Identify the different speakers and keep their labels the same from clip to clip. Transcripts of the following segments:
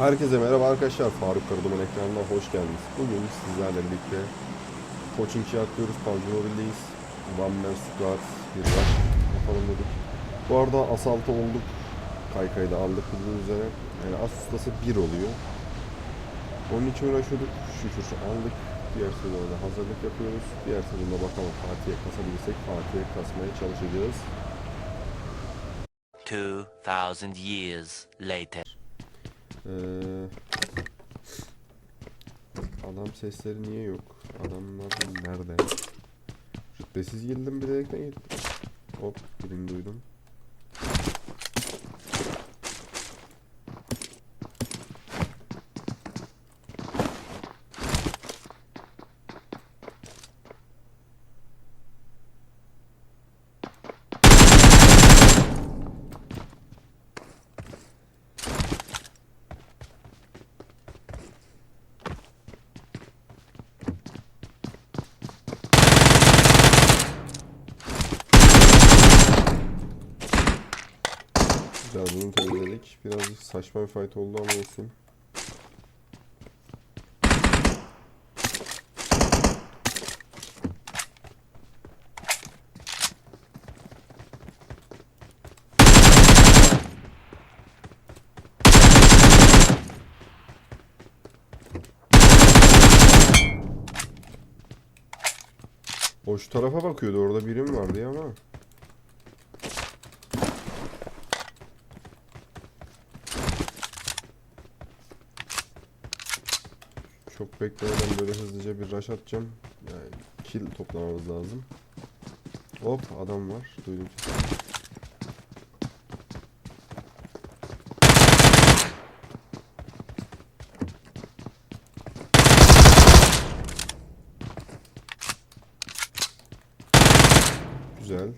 Speaker 1: Herkese merhaba arkadaşlar. Faruk Karaduman ekranına hoş geldiniz. Bugün sizlerle birlikte coaching'i atlıyoruz. PUBG Mobile'deyiz. One Man Squad bir rush yapalım dedik. Bu arada asaltı olduk. Kaykayı da aldık bildiğiniz üzere. Yani as ustası 1 oluyor. Onun için uğraşıyorduk. Şükür aldık. Diğer sezonda da hazırlık yapıyoruz. Diğer sezonda bakalım Fatih'e kasabilirsek Fatih'e kasmaya çalışacağız.
Speaker 2: 2000 years later.
Speaker 1: Ee, adam sesleri niye yok? Adamlar nerede? Rütbesiz girdim bilerek ne gittim? Hop birini duydum. Güzel bunu temizledik. Birazcık saçma bir fight oldu ama olsun. O şu tarafa bakıyordu orada birim vardı ya ama. Çok beklemeden böyle hızlıca bir rush atacağım. Yani kill toplamamız lazım. Hop adam var. Duydum sesi. Güzel.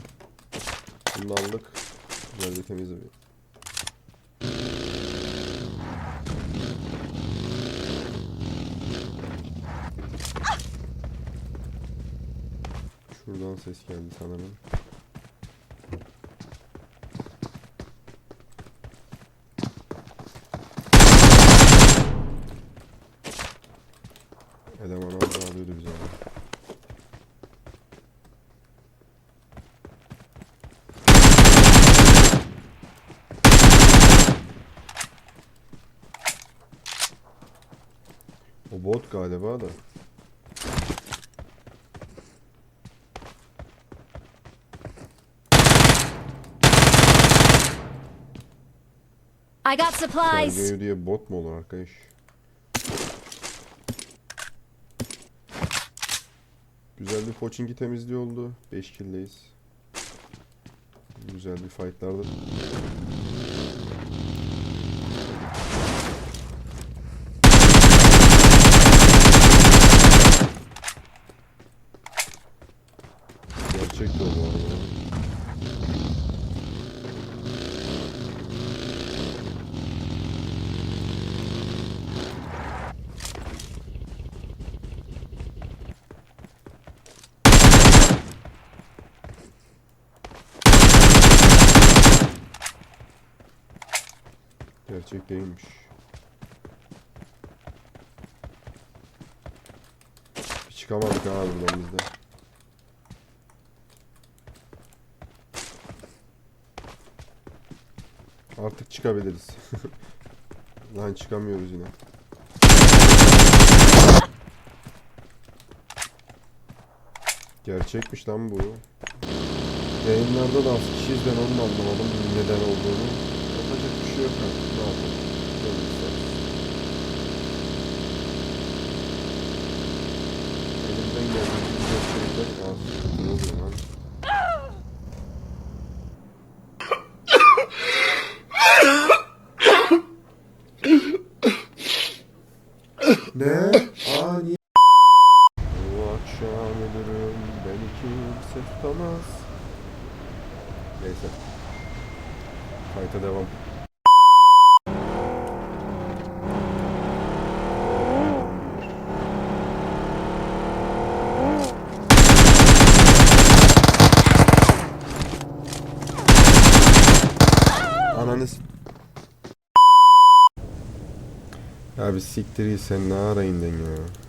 Speaker 1: Bunu aldık. Güzel bir temiz bir. Şuradan ses geldi sanırım. Eleman daha alıyordu bize abi. O bot galiba da.
Speaker 3: I got supplies.
Speaker 1: Sergio diye bot mu olur arkadaş? Güzel bir poçinki temizliği oldu. 5 kill'deyiz. Güzel bir fightlardı. Gerçek de bu arada. Gerçek değilmiş. Bir çıkamadık ha buradan biz de. Artık çıkabiliriz. Lan çıkamıyoruz yine. Gerçekmiş lan bu. Yayınlarda da az kişiyiz ben onu anlamadım neden olduğunu. Artık. Ne isteriz. Elimden geldiğince gerçekten az. Ne oluyor lan? Ne? Aa niye? Bu akşam ölürüm beni kimse tutamaz. Neyse. Kayıta devam. Ananız. Ya bir siktir git sen ne ara indin ya.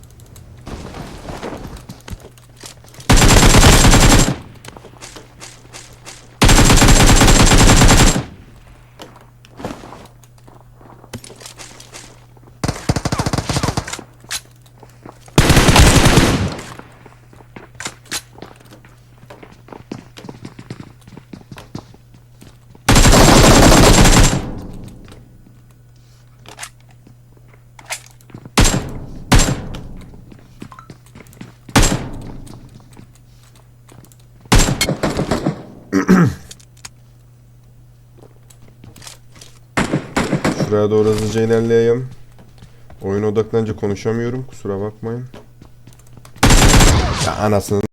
Speaker 1: Şuraya doğru hızlıca ilerleyeyim. Oyun odaklanınca konuşamıyorum. Kusura bakmayın. Ya anasını